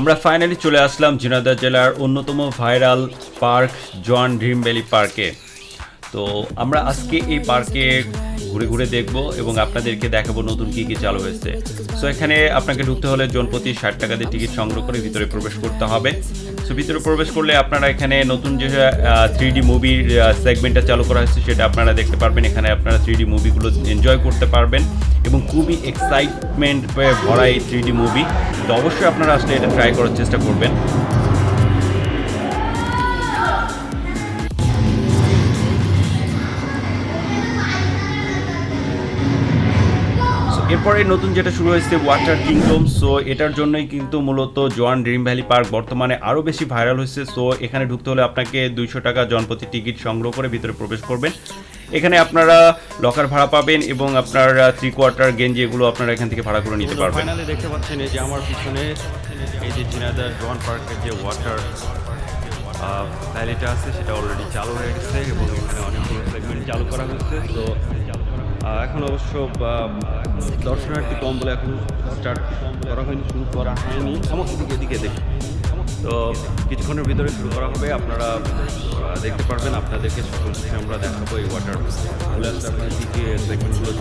আমরা ফাইনালি চলে আসলাম ঝিনাইদহ জেলার অন্যতম ভাইরাল পার্ক জোয়ান ড্রিম ভ্যালি পার্কে তো আমরা আজকে এই পার্কে ঘুরে ঘুরে দেখব এবং আপনাদেরকে দেখাবো নতুন কী কী চালু হয়েছে। সো এখানে আপনাকে ঢুকতে হলে জনপ্রতি ষাট টাকা দিয়ে টিকিট সংগ্রহ করে ভিতরে প্রবেশ করতে হবে। সো ভিতরে প্রবেশ করলে আপনারা এখানে নতুন যে থ্রি ডি মুভির সেগমেন্টটা চালু করা হয়েছে সেটা আপনারা দেখতে পারবেন। এখানে আপনারা থ্রি ডি মুভিগুলো এনজয় করতে পারবেন এবং খুবই এক্সাইটমেন্ট ভরা এই থ্রি ডি মুভি তো অবশ্যই আপনারা আসলে এটা ট্রাই করার চেষ্টা করবেন। এরপরে নতুন যেটা শুরু হয়েছে ওয়াটার কিংডম সো এটার জন্যই কিন্তু মূলত জোয়ান ড্রিম ভ্যালি পার্ক বর্তমানে আরও বেশি ভাইরাল হয়েছে সো এখানে ঢুকতে হলে আপনাকে দুইশো টাকা জনপ্রতি টিকিট সংগ্রহ করে ভিতরে প্রবেশ করবেন। এখানে আপনারা লকার ভাড়া পাবেন এবং আপনার থ্রি কোয়ার্টার গেঞ্জি এগুলো আপনারা এখান থেকে ভাড়া করে নিতে পারবেন। ফাইনালি দেখতে পাচ্ছেন এই যে আমার পিছনে এই যে ঝিনাইদহ ড্রোন পার্কের যে ওয়াটার ভ্যালিটা আছে সেটা অলরেডি চালু হয়ে গেছে এবং এখানে অনেকগুলো সেগমেন্ট চালু করা হয়েছে তো এখন অবশ্য দর্শনার্থী কম বলে এখন স্টার্ট করা হয়নি, শুরু করা হয়নি। সমস্ত দিকে এদিকে দেখি তো কিছুক্ষণের ভিতরে শুরু করা হবে, আপনারা দেখতে পারবেন, আপনাদেরকে সবকিছু আমরা দেখাবো এই ওয়াটার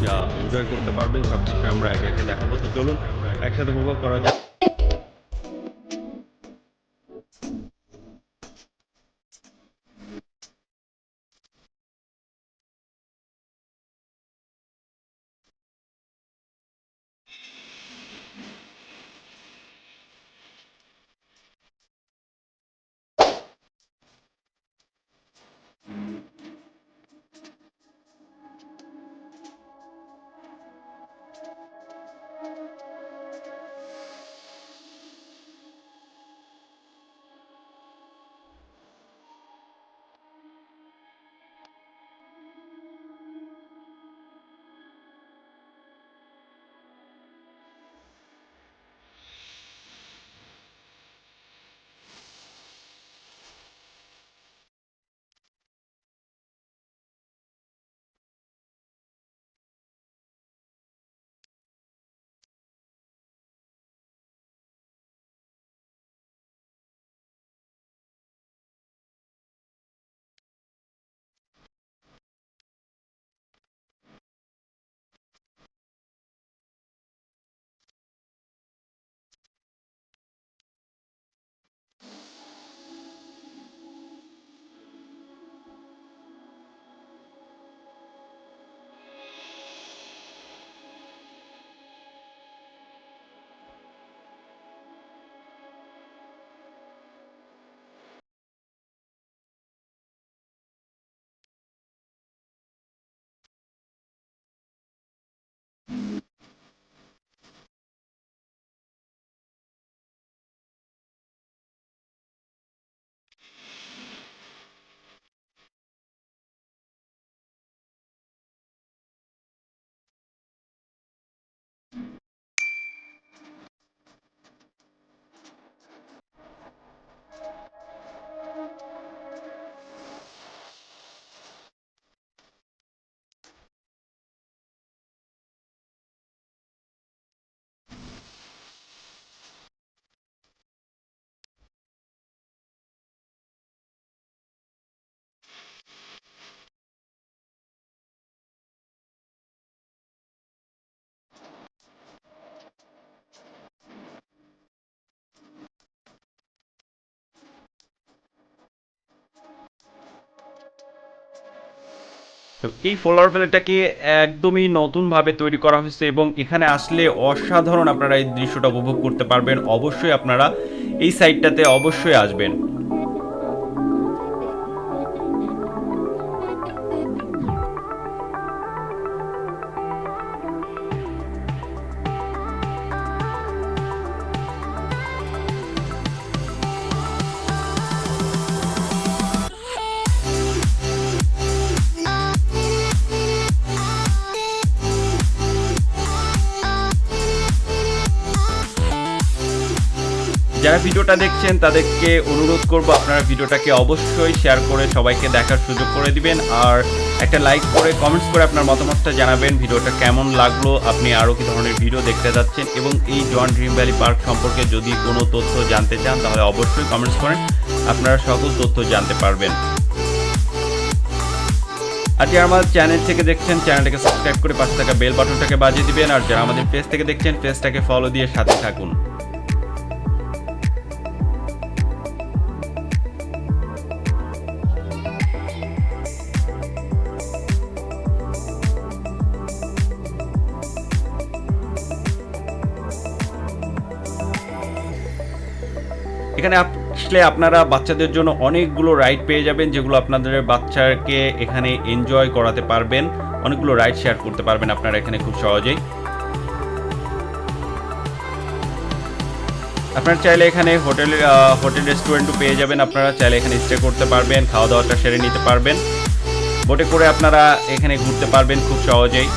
যা এনজয় করতে পারবেন সব কিছু আমরা একে একে দেখাবো। তো চলুন, একসাথে উপভোগ করা যাক। তো এই ফলোয়ার ভ্যালিটাকে একদমই নতুনভাবে তৈরি করা হয়েছে এবং এখানে আসলে অসাধারণ আপনারা এই দৃশ্যটা উপভোগ করতে পারবেন। অবশ্যই আপনারা এই সাইডটাতে অবশ্যই আসবেন। যারা ভিডিওটা দেখছেন, তাদেরকে অনুরোধ করব আপনারা ভিডিওটাকে অবশ্যই শেয়ার করে সবাইকে দেখার সুযোগ করে দিবেন। আর একটা লাইক করে কমেন্টস করে আপনার মতামতটা জানাবেন, ভিডিওটা কেমন লাগল, আপনি আরও কি ধরনের ভিডিও দেখতে যাচ্ছেন, এবং এই জন ড্রিম ভ্যালি পার্ক সম্পর্কে যদি কোনো তথ্য জানতে চান, তাহলে অবশ্যই কমেন্টস করেন আপনারা সকল তথ্য জানতে পারবেন। আর যারা আমাদের চ্যানেল থেকে দেখছেন চ্যানেলটাকে সাবস্ক্রাইব করে পাশে থাকা বেল বাটনটাকে বাজিয়ে দিবেন, আর যারা আমাদের পেজ থেকে দেখছেন পেজটাকে ফলো দিয়ে সাথে থাকুন। এখানে আসলে আপনারা বাচ্চাদের জন্য অনেকগুলো রাইড পেয়ে যাবেন যেগুলো আপনাদের বাচ্চাকে এখানে এনজয় করাতে পারবেন। অনেকগুলো রাইড শেয়ার করতে পারবেন আপনারা এখানে খুব সহজেই। আপনারা চাইলে এখানে হোটেল হোটেল রেস্টুরেন্টও পেয়ে যাবেন। আপনারা চাইলে এখানে স্টে করতে পারবেন খাওয়া দাওয়াটা সেরে নিতে পারবেন। বোটে করে আপনারা এখানে ঘুরতে পারবেন খুব সহজেই।